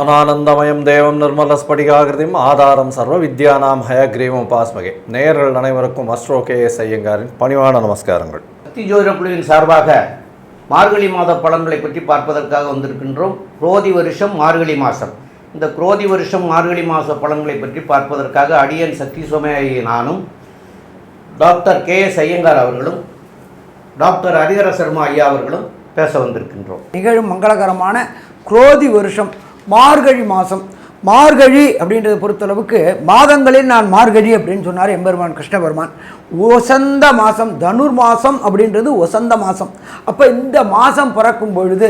ஞானானந்தமயம் தேவம் நிர்மலஸ்படிகாகிருதியும் ஆதாரம் சர்வ வித்யானாம் ஹயக்ரீவம் உபாஸ்மகே. நேயர்கள் அனைவருக்கும் அஸ்ட்ரோ கே எஸ் ஐயங்காரின் பணிவான நமஸ்காரங்கள். சக்தி ஜோதிட குழுவின் சார்பாக மார்கழி மாத பலன்களை பற்றி பார்ப்பதற்காக வந்திருக்கின்றோம். குரோதி வருஷம் மார்கழி மாதம் இந்த குரோதி வருஷம் மார்கழி மாத பலன்களை பற்றி பார்ப்பதற்காக அடியன் சக்தி சோமயாயி நானும் டாக்டர் கே எஸ் ஐயங்கார் அவர்களும் டாக்டர் ஹரிஹர சர்மா ஐயா அவர்களும் பேச வந்திருக்கின்றோம். நிகழும் மங்களகரமான குரோதி வருஷம் மார்கழி மாதம் மார்கழி அப்படின்றத பொறுத்தளவுக்கு மாதங்களில் நான் மார்கழி அப்படின்னு சொன்னார் எம்பெருமான் கிருஷ்ணபெருமான். ஒசந்த மாதம் தனுர் மாதம் அப்படின்றது ஒசந்த மாதம் அப்போ இந்த மாதம் பிறக்கும் பொழுது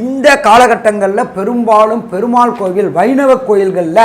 இந்த காலகட்டங்களில் பெரும்பாலும் பெருமாள் கோவில் வைணவ கோயில்களில்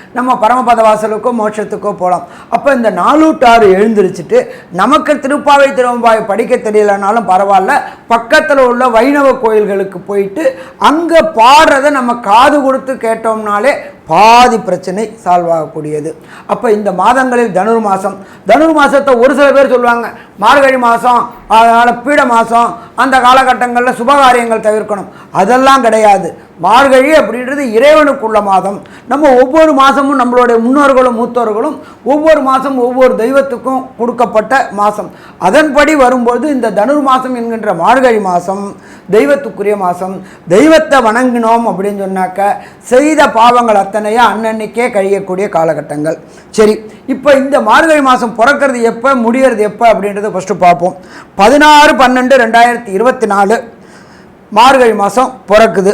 நம்ம பரமபத வாசலுக்கோ மோட்சத்துக்கோ போகலாம் அப்போ இந்த நாலூட்டாறு எழுந்திரிச்சிட்டு நமக்கு திருப்பாவை திருவம்பாவை படிக்க தெரியலனாலும் பரவாயில்ல. பக்கத்தில் உள்ள வைணவ கோயில்களுக்கு போயிட்டு அங்கே பாடுறதை நம்ம காது கொடுத்து கேட்டோம்னாலே பாதி பிரச்சனை சால்வ் ஆகக்கூடியது. அப்போ இந்த மாதங்களில் தனுர் மாதம் தனுர் மாதத்தை ஒரு சில பேர் சொல்லுவாங்க மார்கழி மாதம் அதனால் பீட மாதம் அந்த காலகட்டங்களில் சுபகாரியங்கள் தவிர்க்கணும். அதெல்லாம் கிடையாது. மார்கழி அப்படின்றது இறைவனுக்குள்ள மாதம். நம்ம ஒவ்வொரு மாதமும் நம்மளுடைய முன்னோர்களும் மூத்தோர்களும் ஒவ்வொரு மாதம் ஒவ்வொரு தெய்வத்துக்கும் கொடுக்கப்பட்ட மாதம் அதன்படி வரும்போது இந்த தனுர் மாதம் என்கின்ற மார்கழி மாதம் தெய்வத்துக்குரிய மாதம் தெய்வத்தை வணங்கினோம் அப்படின்னு சொன்னாக்க செய்த பாவங்கள் சிந்தனையாக அன்னன்னைக்கே கழியக்கூடிய காலகட்டங்கள். சரி இப்போ இந்த மார்கழி மாதம் பிறக்கிறது எப்போ முடியறது எப்போ அப்படின்றத ஃபஸ்ட்டு பார்ப்போம். பதினாறு பன்னெண்டு ரெண்டாயிரத்தி இருபத்தி நாலு மார்கழி மாதம் பிறக்குது.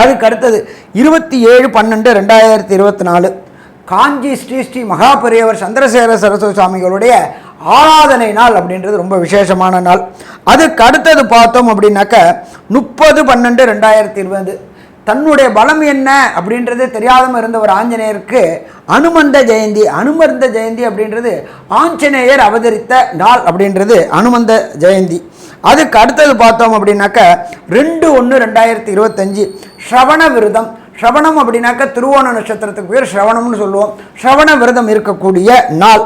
அதுக்கு அடுத்தது இருபத்தி ஏழு பன்னெண்டு ரெண்டாயிரத்தி இருபத்தி நாலு. காஞ்சி ஸ்ரீ ஸ்ரீ மகாபெரியவர் சந்திரசேகர சரஸ்வதி சுவாமிகளுடைய ஆராதனை நாள் அப்படின்றது ரொம்ப விசேஷமான நாள். அதுக்கு அடுத்தது பார்த்தோம் அப்படின்னாக்க முப்பது பன்னெண்டு ரெண்டாயிரத்தி இருபது. தன்னுடைய பலம் என்ன அப்படின்றதே தெரியாதம இருந்த ஒரு ஆஞ்சநேயருக்கு அனுமந்த ஜெயந்தி அனுமந்த ஜெயந்தி அப்படின்றது ஆஞ்சநேயர் அவதரித்த நாள் அப்படின்றது அனுமந்த ஜெயந்தி. அதுக்கு அடுத்தது பார்த்தோம் அப்படின்னாக்க ரெண்டு ஒன்று ரெண்டாயிரத்தி இருபத்தஞ்சி ஸ்ரவண விரதம். ஸ்ரவணம் அப்படின்னாக்க திருவோண நட்சத்திரத்துக்கு பேர் ஸ்ரவணம்னு சொல்லுவோம். ஸ்ரவண விரதம் இருக்கக்கூடிய நாள்.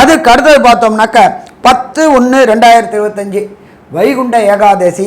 அதுக்கு அடுத்தது பார்த்தோம்னாக்க பத்து ஒன்று ரெண்டாயிரத்தி இருபத்தஞ்சி வைகுண்ட ஏகாதசி.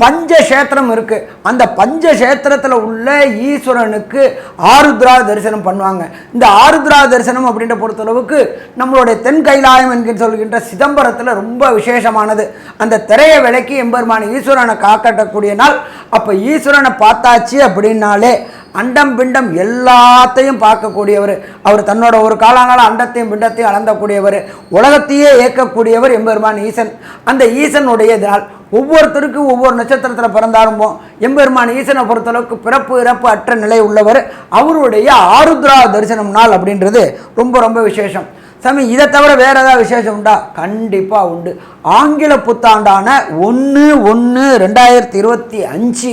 பஞ்சக்ஷேத்திரம் இருக்குது அந்த பஞ்சக்ஷேத்திரத்தில் உள்ள ஈஸ்வரனுக்கு ஆருத்ரா தரிசனம் பண்ணுவாங்க. இந்த ஆருத்ரா தரிசனம் அப்படின்ற பொறுத்தளவுக்கு நம்மளுடைய தென் கைலாயம் என்கிற சொல்கின்ற சிதம்பரத்தில் ரொம்ப விசேஷமானது. அந்த திரையை விலைக்கு எம்பெருமான ஈஸ்வரனை காக்கட்டக்கூடிய நாள். அப்போ ஈஸ்வரனை பார்த்தாச்சு அப்படின்னாலே அண்டம் பிண்டம் எல்லாத்தையும் பார்க்கக்கூடியவர். அவர் தன்னோட ஒரு காலங்கால அண்டத்தையும் பிண்டத்தையும் அளந்தக்கூடியவர். உலகத்தையே இயக்கக்கூடியவர் எம்பெருமான் ஈசன். அந்த ஈசனுடைய இதனால் ஒவ்வொருத்தருக்கும் ஒவ்வொரு நட்சத்திரத்தில் பிறந்தாலும் எம்பெருமான் ஈசனை பொறுத்தளவுக்கு பிறப்பு இறப்பு அற்ற நிலை உள்ளவர். அவருடைய ஆருத்ரா தரிசனம் நாள் அப்படின்றது ரொம்ப ரொம்ப விசேஷம். சாமி இதை தவிர வேறு ஏதாவது விசேஷம் உண்டா? கண்டிப்பாக உண்டு. ஆங்கில புத்தாண்டான ஒன்று ஒன்று ரெண்டாயிரத்தி இருபத்தி அஞ்சு.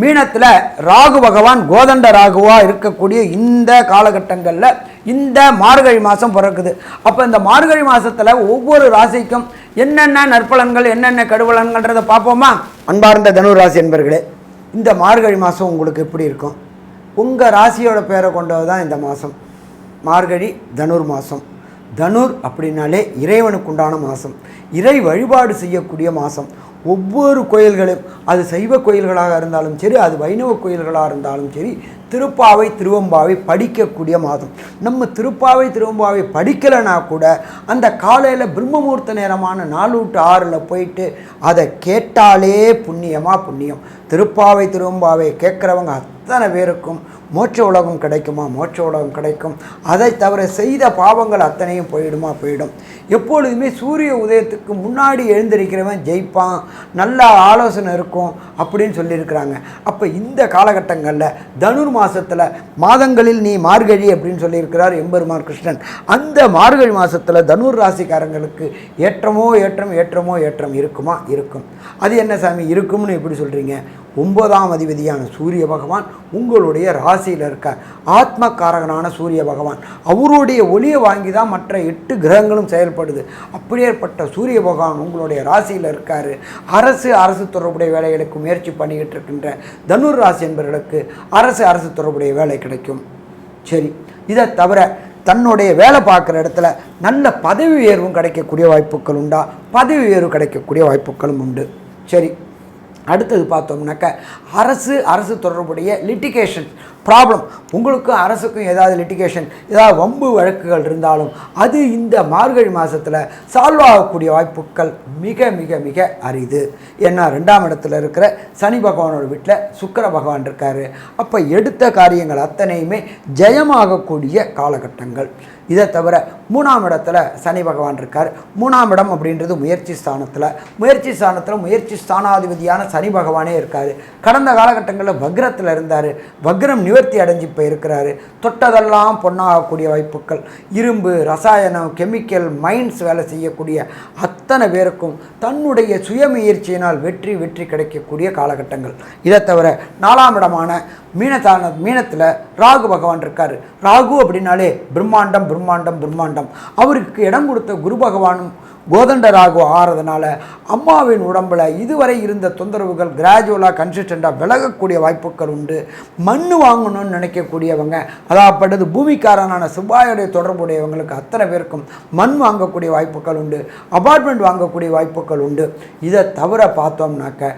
மீனத்தில் ராகு பகவான் கோதண்ட ராகுவாக இருக்கக்கூடிய இந்த காலகட்டங்களில் இந்த மார்கழி மாதம் பிறக்குது. அப்போ இந்த மார்கழி மாதத்தில் ஒவ்வொரு ராசிக்கும் என்னென்ன நற்பலன்கள் என்னென்ன கடுவலன்கள்ன்றதை பார்ப்போமா? அன்பார்ந்த தனுர் ராசி என்பர்களே இந்த மார்கழி மாதம் உங்களுக்கு எப்படி இருக்கும்? உங்கள் ராசியோட பேரை கொண்டது தான் இந்த மாதம் மார்கழி தனுர் மாதம் தனுர் அப்படின்னாலே இறைவனுக்கு உண்டான மாதம் இறை வழிபாடு செய்யக்கூடிய மாதம் ஒவ்வொரு கோயில்களும் அது சைவ கோயில்களாக இருந்தாலும் சரி அது வைணவ கோயில்களாக இருந்தாலும் சரி திருப்பாவை திருவம்பாவை படிக்கக்கூடிய மாதம். நம்ம திருப்பாவை திருவம்பாவை படிக்கலைனா கூட அந்த காலையில் பிரம்மமூர்த்த நேரமான நாலு டு ஆறில் போயிட்டு அதை கேட்டாலே புண்ணியமாக புண்ணியம். திருப்பாவை திருவம்பாவை கேட்குறவங்க அத்தனை பேருக்கும் மோட்ச உலகம் கிடைக்குமா? மோட்ச உலகம் கிடைக்கும். அதை தவிர செய்த பாவங்கள் அத்தனையும் போயிடுமா? போயிடும். எப்பொழுதுமே சூரிய உதயத்துக்கு முன்னாடி எழுந்திருக்கிறவன் ஜெயிப்பான். நல்ல ஆலோசனை இருக்கும் அப்படின்னு சொல்லியிருக்கிறாங்க. அப்போ இந்த காலகட்டங்களில் தனுர் மாதத்தில் மாதங்களில் நீ மார்கழி அப்படின்னு சொல்லியிருக்கிறார் எம்பெருமான் கிருஷ்ணன். அந்த மார்கழி மாதத்தில் தனுர் ராசிக்காரங்களுக்கு ஏற்றமோ ஏற்றம் ஏற்றமோ ஏற்றம் இருக்குமா? இருக்கும். அது என்ன சாமி? இருக்கும்னு எப்படி சொல்கிறீங்க ஒன்பதாம் அதிபதியான சூரிய பகவான் உங்களுடைய ராசி ராசியில் இருக்கார் ஆத்ம காரகனான சூரிய பகவான். அவருடைய ஒளியை வாங்கி தான் மற்ற எட்டு கிரகங்களும் செயல்படுது. அப்படியேற்பட்ட சூரிய பகவான் உங்களுடைய ராசியில் இருக்கார். அரசு அரசு தொடர்புடைய வேலைகளுக்கு முயற்சி பண்ணிக்கிட்டு இருக்கின்ற தனுர் ராசி என்பவர்களுக்கு அரசு அரசு தொடர்புடைய வேலை கிடைக்கும். சரி இதை தவிர தன்னுடைய வேலை பார்க்குற இடத்துல நல்ல பதவி உயர்வும் கிடைக்கக்கூடிய வாய்ப்புகள் உண்டா? பதவி உயர்வு கிடைக்கக்கூடிய வாய்ப்புகளும் உண்டு. சரி அடுத்தது பார்த்தோம்னாக்க அரசு அரசு தொடர்புடைய லிட்டிகேஷன் ப்ராப்ளம் உங்களுக்கும் அரசுக்கும் ஏதாவது லிட்டிகேஷன் ஏதாவது வம்பு வழக்குகள் இருந்தாலும் அது இந்த மார்கழி மாதத்தில் சால்வ் ஆகக்கூடிய வாய்ப்புகள் மிக மிக மிக அரிது. ஏன்னா ரெண்டாம் இடத்துல இருக்கிற சனி பகவானோட வீட்டில் சுக்கர பகவான் இருக்கார். அப்போ எடுத்த காரியங்கள் அத்தனையுமே ஜெயமாகக்கூடிய காலகட்டங்கள். இதை தவிர மூணாம் இடத்துல சனி பகவான் இருக்கார். மூணாம் இடம் அப்படின்றது முயற்சி ஸ்தானத்தில். முயற்சி ஸ்தானத்தில் முயற்சி ஸ்தானாதிபதியான சனி பகவானே இருக்கார். கடந்த காலகட்டங்களில் வக்ரத்தில் இருந்தார். வக்ரம் நிவர்த்தி அடைஞ்சு இப்போ இருக்கிறாரு. தொட்டதெல்லாம் பொண்ணாகக்கூடிய வாய்ப்புகள். இரும்பு ரசாயனம் கெமிக்கல் மைண்ட்ஸ் வேலை செய்யக்கூடிய அத்தனை பேருக்கும் தன்னுடைய சுயமுயற்சியினால் வெற்றி வெற்றி கிடைக்கக்கூடிய காலகட்டங்கள். இதை தவிர நாலாம் இடமான மீனத்தான மீனத்தில் ராகு பகவான் இருக்கார். ராகு அப்படின்னாலே பிரம்மாண்டம் பிரம்மாண்டம் பிரம்மாண்டம். அவருக்கு இடம் கொடுத்த குரு பகவானும் கோதண்ட ஆகிறதுனால அம்மாவின் உடம்புல இதுவரை இருந்த தொந்தரவுகள் கிராஜுவலாக கன்சிஸ்டண்ட்டாக விலகக்கூடிய வாய்ப்புகள் உண்டு. மண் வாங்கணும்னு நினைக்கக்கூடியவங்க அதாகப்பட்டது பூமிக்காரனான செவ்வாயுடைய தொடர்புடையவங்களுக்கு அத்தனை பேருக்கும் மண் வாங்கக்கூடிய வாய்ப்புகள் உண்டு அபார்ட்மெண்ட் வாங்கக்கூடிய வாய்ப்புகள் உண்டு. இதை தவிர பார்த்தோம்னாக்க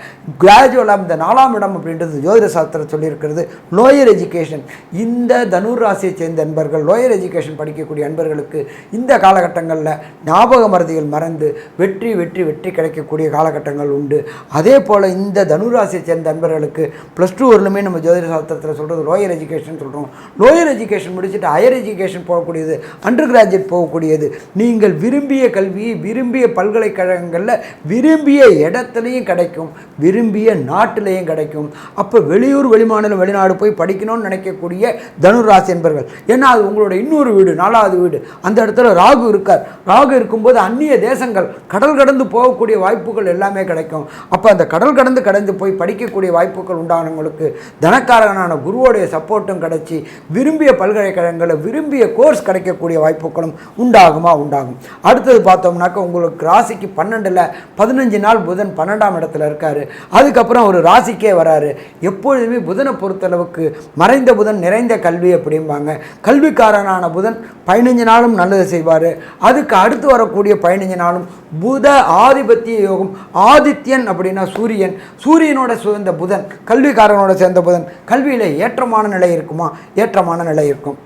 கிராஜுவலாக இந்த நாலாம் இடம் அப்படின்றது ஜோதிட சாஸ்திரம் சொல்லியிருக்கிறது லோயர் எஜுகேஷன் இந்த தனுர் ராசியை சேர்ந்த அன்பர்கள் லோயர் எஜுகேஷன் படிக்கக்கூடிய அன்பர்களுக்கு இந்த காலகட்டங்களில் ஞாபக மருதிகள் மறந்து வெற்றி வெற்றி வெற்றி கிடைக்கக்கூடிய காலகட்டங்கள் உண்டு. அதே போல் இந்த தனுராசியை சேர்ந்த அன்பர்களுக்கு ப்ளஸ் டூ வரலுமே நம்ம ஜோதிட சாஸ்திரத்தில் சொல்கிறது லோயர் எஜுகேஷன் சொல்கிறோம் லோயர் எஜுகேஷன் முடிச்சுட்டு ஹையர் எஜுகேஷன் போகக்கூடியது அண்டர் கிராஜுவேட் போகக்கூடியது. நீங்கள் விரும்பிய கல்வியை விரும்பிய பல்கலைக்கழகங்களில் விரும்பிய இடத்துலையும் கிடைக்கும் விரும்பிய நாட்டிலையும் கிடைக்கும். அப்போ வெளியூர் வெளிமாநிலம் வெளிநாடு போய் படிக்கணும்னு நினைக்கக்கூடிய தனுராசி என்பர்கள். ஏன்னா அது உங்களோட இன்னொரு வீடு நாலாவது வீடு. அந்த இடத்துல ராகு இருக்கார். ராகு இருக்கும்போது அந்நிய தேசங்கள் கடல் கடந்து போகக்கூடிய வாய்ப்புகள் எல்லாமே கிடைக்கும். அப்போ அந்த கடல் கடந்து கடந்து போய் படிக்கக்கூடிய வாய்ப்புகள் உண்டானவங்களுக்கு தனக்காரகனான குருவோடைய சப்போர்ட்டும் கிடைச்சி விரும்பிய பல்கலைக்கழகங்களில் விரும்பிய கோர்ஸ் கிடைக்கக்கூடிய வாய்ப்புகளும் உண்டாகுமா? உண்டாகும். அடுத்தது பார்த்தோம்னாக்க உங்களுக்கு ராசிக்கு பன்னெண்டில் பதினஞ்சு நாள் புதன் பன்னெண்டாம் இடத்துல இருக்கார். அதுக்கப்புறம் ஒரு ராசிக்கே வராரு. எப்பொழுதுமே புதனை பொறுத்தளவுக்கு மறைந்த புதன் நிறைந்த கல்வி அப்படிம்பாங்க. கல்விக்காரனான புதன் பதினஞ்சு நாளும் நல்லது செய்வார். அதுக்கு அடுத்து வரக்கூடிய பதினஞ்சு நாளும் புத ஆதிபத்திய யோகம் ஆதித்யன் அப்படின்னா சூரியன். சூரியனோட சேர்ந்த புதன் கல்விக்காரனோட சேர்ந்த புதன். கல்வியில் ஏற்றமான நிலை இருக்குமா? ஏற்றமான நிலை இருக்கும்.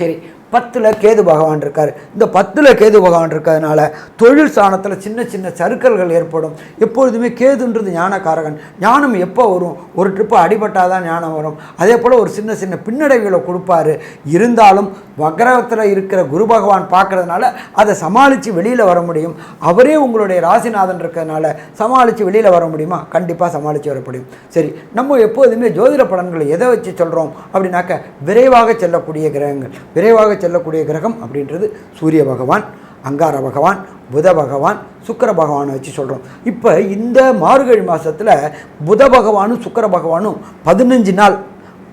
சரி பத்தில் கேது பகவான் இருக்கார். இந்த பத்தில் கேது பகவான் இருக்கிறதுனால தொழில் சாணத்தில் சின்ன சின்ன சறுக்கல்கள் ஏற்படும். எப்பொழுதுமே கேதுன்றது ஞானக்காரகன். ஞானம் எப்போ வரும்? ஒரு ட்ரிப்பு அடிபட்டால் தான் ஞானம் வரும். அதே போல் ஒரு சின்ன சின்ன பின்னடைவுகளை கொடுப்பாரு. இருந்தாலும் வக்ரத்தில் இருக்கிற குரு பகவான் பார்க்குறதுனால அதை சமாளித்து வெளியில் வர முடியும். அவரே உங்களுடைய ராசிநாதன் இருக்கிறதுனால சமாளித்து வெளியில் வர முடியுமா? கண்டிப்பாக சமாளித்து வர முடியும். சரி நம்ம எப்போதுமே ஜோதிட பலன்களை எதை வச்சு சொல்கிறோம் அப்படின்னாக்க விரைவாக செல்லக்கூடிய கிரகங்கள். விரைவாக செல்லக்கூடிய கிரகம் அப்படின்றது சூரிய பகவான் அங்கார பகவான் புத பகவான் சுக்கிர பகவானை வச்சு சொல்கிறோம் இப்போ இந்த மார்கழி மாதத்தில் புத பகவானும் சுக்கிர பகவானும் பதினஞ்சு நாள்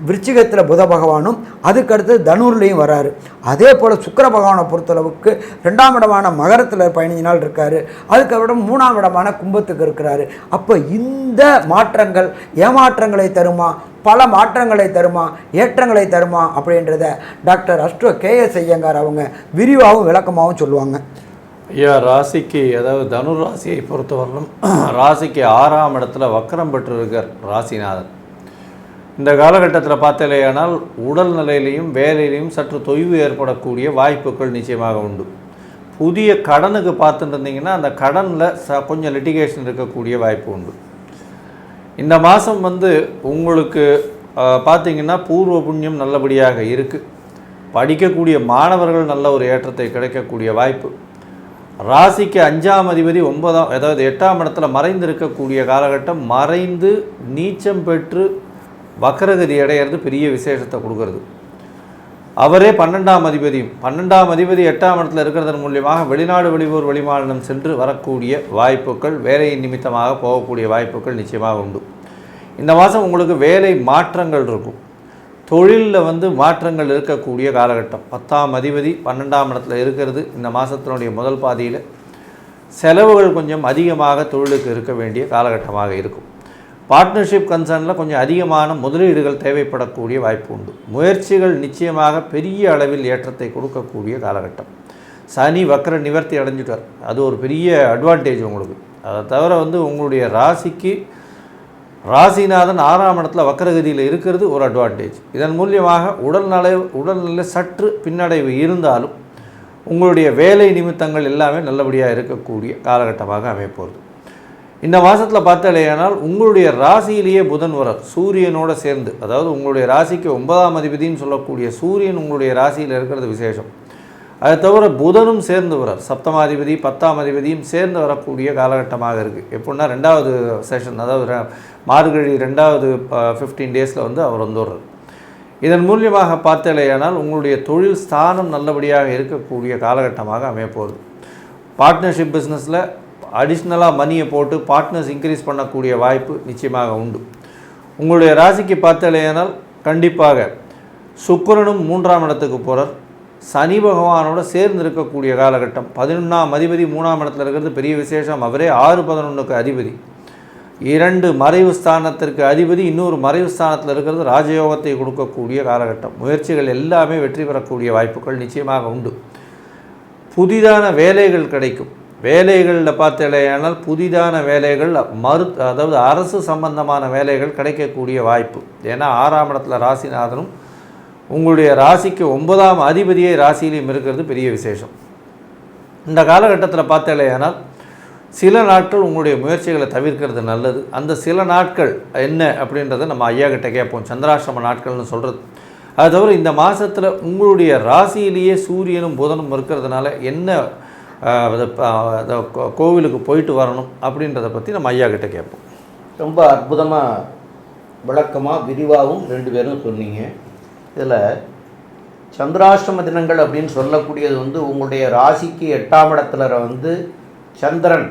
விருச்சிகத்தில் புத பகவானும் அதுக்கடுத்து தனுர்லேயும் வராரு. அதே போல் சுக்கர பகவானை பொறுத்தளவுக்கு ரெண்டாம் இடமான மகரத்தில் பதினஞ்சு நாள் இருக்கார். அதுக்கப்புறம் மூணாம் இடமான கும்பத்துக்கு இருக்கிறாரு. அப்போ இந்த மாற்றங்கள் ஏமாற்றங்களை தருமா? பல மாற்றங்களை தருமா? ஏற்றங்களை தருமா? அப்படின்றத doctor astro K S Iyengar அவங்க விரிவாகவும் விளக்கமாகவும் சொல்லுவாங்க. ஐயா ராசிக்கு அதாவது தனுர் ராசியை பொறுத்தவரையிலும் ராசிக்கு ஆறாம் இடத்துல வக்கரம் பெற்றிருக்கார் ராசிநாதன். இந்த காலகட்டத்தில் பார்த்தலையானால் உடல் நிலையிலையும் வேலையிலையும் சற்று தொய்வு ஏற்படக்கூடிய வாய்ப்புகள் நிச்சயமாக உண்டு. புதிய கடனுக்கு பார்த்துட்டு இருந்தீங்கன்னா அந்த கடனில் ச கொஞ்சம் லிட்டிகேஷன் இருக்கக்கூடிய வாய்ப்பு உண்டு. இந்த மாதம் வந்து உங்களுக்கு பார்த்திங்கன்னா பார்த்தீங்கன்னா பூர்வ புண்ணியம் நல்லபடியாக இருக்குது படிக்கக்கூடிய மாணவர்கள் நல்ல ஒரு ஏற்றத்தை கிடைக்கக்கூடிய வாய்ப்பு. ராசிக்கு அஞ்சாம் அதிபதி ஒன்பதாம் அதாவது எட்டாம் இடத்துல மறைந்து இருக்கக்கூடிய காலகட்டம் மறைந்து நீச்சம் பெற்று வக்கரகதி அடையிறது பெரிய விசேஷத்தை கொடுக்கறது. அவரே பன்னெண்டாம் அதிபதியும் பன்னெண்டாம் அதிபதி எட்டாம் இடத்துல இருக்கிறதன் மூலியமாக வெளிநாடு வெளியூர் வெளிமாநிலம் சென்று வரக்கூடிய வாய்ப்புகள் வேலையின் நிமித்தமாக போகக்கூடிய வாய்ப்புகள் நிச்சயமாக உண்டு. இந்த மாதம் உங்களுக்கு வேலை மாற்றங்கள் இருக்கும். தொழிலில் வந்து மாற்றங்கள் இருக்கக்கூடிய காலகட்டம். பத்தாம் அதிபதி பன்னெண்டாம் இடத்துல இருக்கிறது இந்த மாதத்தினுடைய முதல் பாதியில். செலவுகள் கொஞ்சம் அதிகமாக தொழிலுக்கு இருக்க வேண்டிய காலகட்டமாக இருக்கும். பார்ட்னர்ஷிப் கன்சர்னில் கொஞ்சம் அதிகமான முதலீடுகள் தேவைப்படக்கூடிய வாய்ப்பு உண்டு. முயற்சிகள் நிச்சயமாக பெரிய அளவில் ஏற்றத்தை கொடுக்கக்கூடிய காலகட்டம். சனி வக்கர நிவர்த்தி அடைஞ்சிட்டார். அது ஒரு பெரிய அட்வான்டேஜ் உங்களுக்கு. அதை தவிர வந்து உங்களுடைய ராசிக்கு ராசிநாதன் ஆறாம் இடத்துல வக்கரகதியில் இருக்கிறது ஒரு அட்வான்டேஜ் இதன் மூலியமாக உடல்நலை உடல்நிலை சற்று பின்னடைவு இருந்தாலும் உங்களுடைய வேலை நிமித்தங்கள் எல்லாமே நல்லபடியாக இருக்கக்கூடிய காலகட்டமாக அமைப்போகுது இந்த மாதத்தில் பார்த்தாலேயானால் உங்களுடைய ராசியிலேயே புதன் வரார். சூரியனோட சேர்ந்து. அதாவது உங்களுடைய ராசிக்கு ஒன்பதாம் அதிபதினு சொல்லக்கூடிய சூரியன் உங்களுடைய ராசியில் இருக்கிறது விசேஷம். அதை தவிர புதனும் சேர்ந்து வரார். சப்தமாதிபதி பத்தாம் அதிபதியும் சேர்ந்து வரக்கூடிய காலகட்டமாக இருக்குது எப்படின்னா ரெண்டாவது செஷன் அதாவது மார்கழி ரெண்டாவது ஃபிஃப்டீன் டேஸில் வந்து அவர் வந்துடுறார். இதன் மூலியமாக பார்த்தலையானால் உங்களுடைய தொழில் ஸ்தானம் நல்லபடியாக இருக்கக்கூடிய காலகட்டமாக அமையப்போகுது. பார்ட்னர்ஷிப் பிஸ்னஸில் அடிஷ்னலாக மணியை போட்டு பார்ட்னர்ஸ் இன்க்ரீஸ் பண்ணக்கூடிய வாய்ப்பு நிச்சயமாக உண்டு. உங்களுடைய ராசிக்கு பார்த்தலையானால் கண்டிப்பாக சுக்கரனும் மூன்றாம் இடத்துக்கு போகிறார் சனி பகவானோட சேர்ந்து இருக்கக்கூடிய காலகட்டம். பதினொன்றாம் அதிபதி மூணாம் இடத்துல இருக்கிறது பெரிய விசேஷம். அவரே ஆறு பதினொன்றுக்கு அதிபதி. இரண்டு மறைவு ஸ்தானத்திற்கு அதிபதி. இன்னொரு மறைவு ஸ்தானத்தில் இருக்கிறது ராஜயோகத்தை கொடுக்கக்கூடிய காலகட்டம். முயற்சிகள் எல்லாமே வெற்றி பெறக்கூடிய வாய்ப்புகள் நிச்சயமாக உண்டு. புதிதான வேலைகள் கிடைக்கும். வேலைகளில் பார்த்தலையானால் புதிதான வேலைகள் மறு அதாவது அரசு சம்பந்தமான வேலைகள் கிடைக்கக்கூடிய வாய்ப்பு. ஏன்னா ஆறாம் இடத்துல ராசிநாதனும் உங்களுடைய ராசிக்கு ஒன்பதாம் அதிபதியை ராசியிலையும் இருக்கிறது பெரிய விசேஷம். இந்த காலகட்டத்தில் பார்த்தலையானால் சில நாட்கள் உங்களுடைய முயற்சிகளை தவிர்க்கிறது நல்லது. அந்த சில நாட்கள் என்ன அப்படின்றத நம்ம ஐயா கிட்ட கேட்போம். சந்திராசிரம நாட்கள்னு சொல்கிறது அது தவிர இந்த மாதத்தில் உங்களுடைய ராசியிலேயே சூரியனும் புதனும் இருக்கிறதுனால என்ன கோவிலுக்கு போயிட்டு வரணும் அப்படின்றத பற்றி நம்ம ஐயா கிட்டே கேட்போம். ரொம்ப அற்புதமாக விளக்கமாக விரிவாகவும் ரெண்டு பேரும் சொன்னீங்க. இதில் சந்திராஷ்டம தினங்கள் அப்படின்னு சொல்லக்கூடியது வந்து உங்களுடைய ராசிக்கு எட்டாம் இடத்துல வந்து சந்திரன்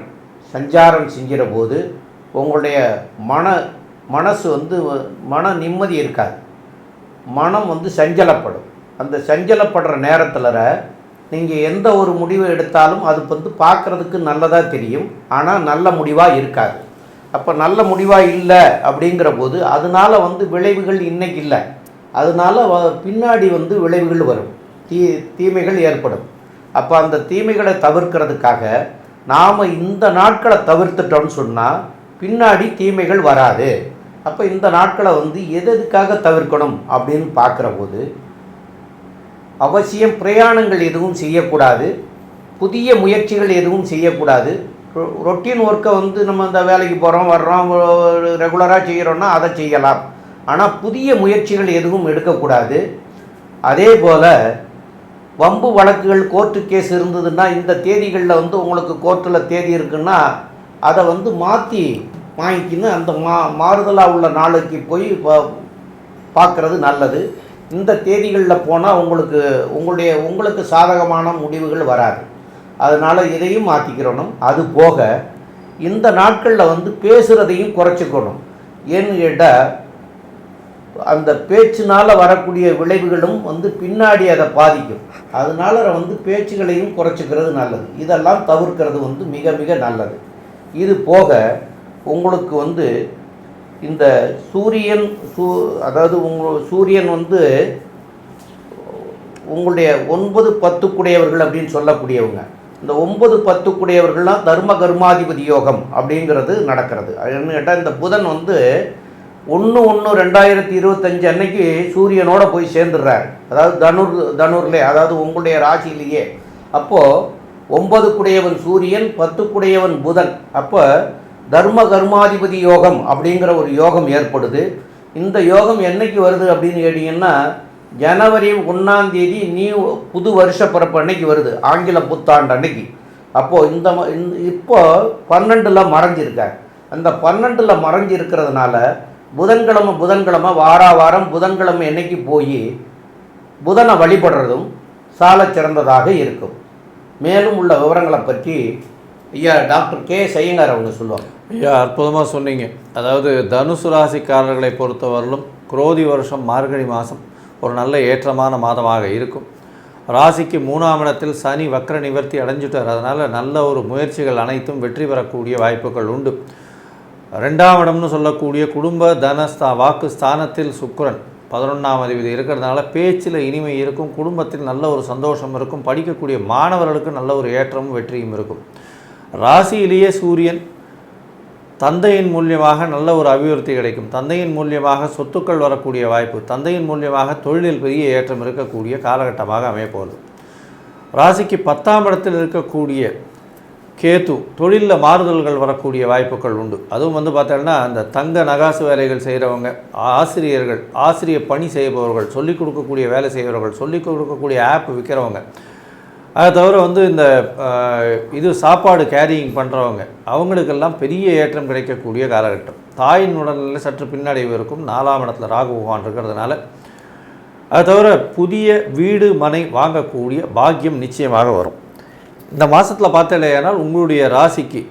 சஞ்சாரம் செஞ்சிற போது உங்களுடைய மன மனசு வந்து மன நிம்மதி இருக்காது. மனம் வந்து சஞ்சலப்படும். அந்த சஞ்சலப்படுற நேரத்தில் நீங்கள் எந்த ஒரு முடிவை எடுத்தாலும் அது வந்து பார்க்குறதுக்கு நல்லதாக தெரியும். ஆனால் நல்ல முடிவாக இருக்காது. அப்போ நல்ல முடிவாக இல்லை அப்படிங்கிற போது அதனால வந்து விளைவுகள் இன்றைக்கி இல்லை. அதனால பின்னாடி வந்து விளைவுகள் வரும். தீ தீமைகள் ஏற்படும். அப்போ அந்த தீமைகளை தவிர்க்கிறதுக்காக நாம் இந்த நாட்களை தவிர்த்துட்டோம்னு சொன்னால் பின்னாடி தீமைகள் வராது. அப்போ இந்த நாட்களை வந்து எது எதுக்காக தவிர்க்கணும் அப்படின்னு பார்க்குற போது அவசியம் பிரயாணங்கள் எதுவும் செய்யக்கூடாது. புதிய முயற்சிகள் எதுவும் செய்யக்கூடாது. ரொட்டீன் ஒர்க்கை வந்து நம்ம இந்த வேலைக்கு போகிறோம் வர்றோம் ரெகுலராக செய்கிறோன்னா அதை செய்யலாம். ஆனால் புதிய முயற்சிகள் எதுவும் எடுக்கக்கூடாது. அதே போல் வம்பு வழக்குகள் கோர்ட்டு கேஸ் இருந்ததுன்னா இந்த தேதிகளில் வந்து உங்களுக்கு கோர்ட்டில் தேதி இருக்குன்னா அதை வந்து மாற்றி வாங்கிக்கின்னு அந்த மா மாறுதலாக உள்ள நாளைக்கு போய் பா- பார்க்குறது நல்லது. இந்த தேதிகளில் போனால் உங்களுக்கு உங்களுடைய உங்களுக்கு சாதகமான முடிவுகள் வராது. அதனால் இதையும் மாற்றிக்கிறணும் அது போக இந்த நாட்களில் வந்து பேசுகிறதையும் குறைச்சிக்கணும். ஏன்னு கேட்டால் அந்த பேச்சினால் வரக்கூடிய விளைவுகளும் வந்து பின்னாடி அதை பாதிக்கும். அதனால வந்து பேச்சுகளையும் குறைச்சிக்கிறது நல்லது. இதெல்லாம் தவிர்க்கிறது வந்து மிக மிக நல்லது. இது போக உங்களுக்கு வந்து இந்த சூரியன் சூ அதாவது உங்கள் சூரியன் வந்து உங்களுடைய ஒன்பது பத்துக்குடையவர்கள் அப்படின்னு சொல்லக்கூடியவங்க. இந்த ஒன்பது பத்துக்குடையவர்கள்லாம் தர்ம கர்மாதிபதி யோகம் அப்படிங்கிறது நடக்கிறது. அது என்ன கேட்டால் இந்த புதன் வந்து ஒன்று ஒன்று ரெண்டாயிரத்தி இருபத்தஞ்சு அன்னைக்கு சூரியனோட போய் சேர்ந்துடுறார். அதாவது தனுர் தனுர்லே அதாவது உங்களுடைய ராசியிலேயே. அப்போது ஒன்பது குடையவன் சூரியன் பத்துக்குடையவன் புதன். அப்போ தர்ம கர்மாதிபதி யோகம் அப்படிங்கிற ஒரு யோகம் ஏற்படுது. இந்த யோகம் என்னைக்கு வருது அப்படின்னு கேட்டிங்கன்னா ஜனவரி ஒன்றாம் தேதி நீ புது வருஷ பிறப்பு அன்னைக்கு வருது ஆங்கில புத்தாண்டு அன்னைக்கு. அப்போது இந்த இப்போது இப்போ பன்னெண்டில் மறைஞ்சிருக்க அந்த பன்னெண்டில் மறைஞ்சு இருக்கிறதுனால புதன்கிழமை புதன்கிழமை வாரா வாரம் புதன்கிழமை என்னைக்கு போய் புதனை வழிபடுறதும் சாலச் சிறந்ததாக இருக்கும். மேலும் உள்ள விவரங்களை பற்றி ஐயா டாக்டர் கே. சையங்கார் அவங்க சொல்லுவாங்க. ஐயா அற்புதமாக சொன்னீங்க. அதாவது தனுசு ராசிக்காரர்களை பொறுத்தவரையிலும் குரோதி வருஷம் மார்கழி மாதம் ஒரு நல்ல ஏற்றமான மாதமாக இருக்கும். ராசிக்கு மூணாம் இடத்தில் சனி வக்ர நிவர்த்தி அடைஞ்சிட்டார். அதனால் நல்ல ஒரு முயற்சிகள் அனைத்தும் வெற்றி பெறக்கூடிய வாய்ப்புகள் உண்டு. ரெண்டாம் இடம்னு சொல்லக்கூடிய குடும்ப தனஸ்தா வாக்கு ஸ்தானத்தில் சுக்கரன் பதினொன்றாம் அதிபதி இருக்கிறதுனால பேச்சில் இனிமை இருக்கும் குடும்பத்தில் நல்ல ஒரு சந்தோஷம் இருக்கும் படிக்கக்கூடிய மாணவர்களுக்கு நல்ல ஒரு ஏற்றமும் வெற்றியும் இருக்கும். ராசியிலேயே சூரியன் தந்தையின் மூலியமாக நல்ல ஒரு அபிவிருத்தி கிடைக்கும். தந்தையின் மூலியமாக சொத்துக்கள் வரக்கூடிய வாய்ப்பு தந்தையின் மூலியமாக தொழிலில் பெரிய ஏற்றம் இருக்கக்கூடிய காலகட்டமாக அமையப்போகுது. ராசிக்கு பத்தாம் இடத்தில் இருக்கக்கூடிய கேத்து தொழிலில் மாறுதல்கள் வரக்கூடிய வாய்ப்புகள் உண்டு. அதுவும் வந்து பார்த்தோம்னா அந்த தங்க நகாசு வேலைகள் செய்கிறவங்க ஆசிரியர்கள் ஆசிரியர் பணி செய்பவர்கள் சொல்லிக் கொடுக்கக்கூடிய வேலை செய்கிறவர்கள் சொல்லிக் கொடுக்கக்கூடிய ஆப் விற்கிறவங்க அதை தவிர வந்து இந்த இது சாப்பாடு கேரியிங் பண்ணுறவங்க அவங்களுக்கெல்லாம் பெரிய ஏற்றம் கிடைக்கக்கூடிய காலகட்டம். தாயின் உடல்நிலை சற்று பின்னடைவு இருக்கும். நாலாம் இடத்துல ராகு பகவான் இருக்கிறதுனால. அது தவிர புதிய வீடு மனை வாங்கக்கூடிய பாக்கியம் நிச்சயமாக வரும். இந்த மாதத்தில் பார்த்தலையானால் உங்களுடைய ராசிக்கு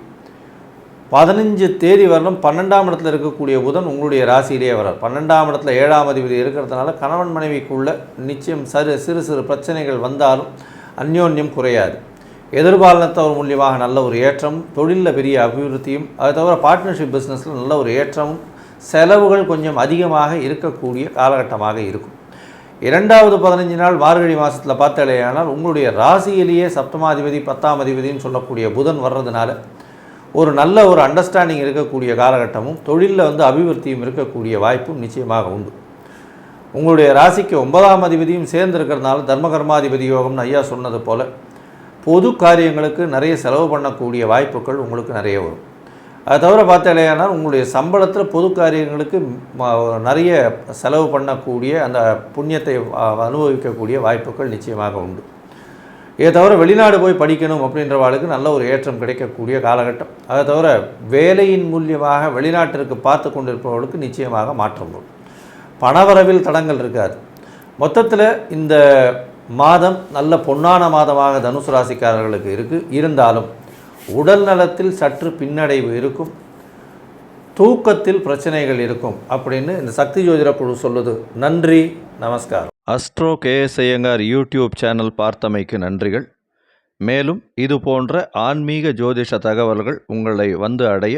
பதினஞ்சு தேதி வரலும் பன்னெண்டாம் இடத்துல இருக்கக்கூடிய புதன் உங்களுடைய ராசியிலேயே வரார் பன்னெண்டாம் இடத்துல ஏழாம் அதிபதி இருக்கிறதுனால கணவன் மனைவிக்குள்ள நிச்சயம் சரு சிறு சிறு பிரச்சனைகள் வந்தாலும் அந்யோன்யம் குறையாது. எதிர்பாலனத்தவர் மூலியமாக நல்ல ஒரு ஏற்றம் தொழிலில் பெரிய அபிவிருத்தியும் அது தவிர பார்ட்னர்ஷிப் பிஸ்னஸில் நல்ல ஒரு ஏற்றமும் செலவுகள் கொஞ்சம் அதிகமாக இருக்கக்கூடிய காலகட்டமாக இருக்கும். இரண்டாவது பதினஞ்சு நாள் மார்கழி மாதத்தில் பார்த்தாலேயானால் உங்களுடைய ராசியிலேயே சப்தமாதிபதி பத்தாம் அதிபதினு சொல்லக்கூடிய புதன் வர்றதுனால ஒரு நல்ல ஒரு அண்டர்ஸ்டாண்டிங் இருக்கக்கூடிய காலகட்டமும் தொழிலில் வந்து அபிவிருத்தியும் இருக்கக்கூடிய வாய்ப்பும் நிச்சயமாக உண்டு. உங்களுடைய ராசிக்கு ஒன்பதாம் அதிபதியும் சேர்ந்திருக்கிறதுனால தர்மகர்மாதிபதி யோகம்னு ஐயா சொன்னது போல் பொது காரியங்களுக்கு நிறைய செலவு பண்ணக்கூடிய வாய்ப்புகள் உங்களுக்கு நிறைய வரும். அது தவிர பார்த்தாலேயானால் உங்களுடைய சம்பளத்தில் பொது காரியங்களுக்கு நிறைய செலவு பண்ணக்கூடிய அந்த புண்ணியத்தை அனுபவிக்கக்கூடிய வாய்ப்புகள் நிச்சயமாக உண்டு. இதை தவிர வெளிநாடு போய் படிக்கணும் அப்படின்றவாளுக்கு நல்ல ஒரு ஏற்றம் கிடைக்கக்கூடிய காலகட்டம். அதை தவிர வேலையின் மூலியமாக வெளிநாட்டிற்கு பார்த்து கொண்டிருப்பவர்களுக்கு நிச்சயமாக மாற்றம் வரும் பணவரவில் தடங்கள் இருக்காது. மொத்தத்தில் இந்த மாதம் நல்ல பொன்னான மாதமாக தனுசு ராசிக்காரர்களுக்கு இருக்குது இருந்தாலும் உடல் நலத்தில் சற்று பின்னடைவு இருக்கும். தூக்கத்தில் பிரச்சனைகள் இருக்கும் அப்படின்னு இந்த சக்தி ஜோதிட குழு சொல்லுது. நன்றி நமஸ்காரம். Astro KS Iyengar YouTube channel பார்த்தமைக்கு நன்றிகள். மேலும் இது போன்ற ஆன்மீக ஜோதிஷ தகவல்கள் உங்களை வந்து அடைய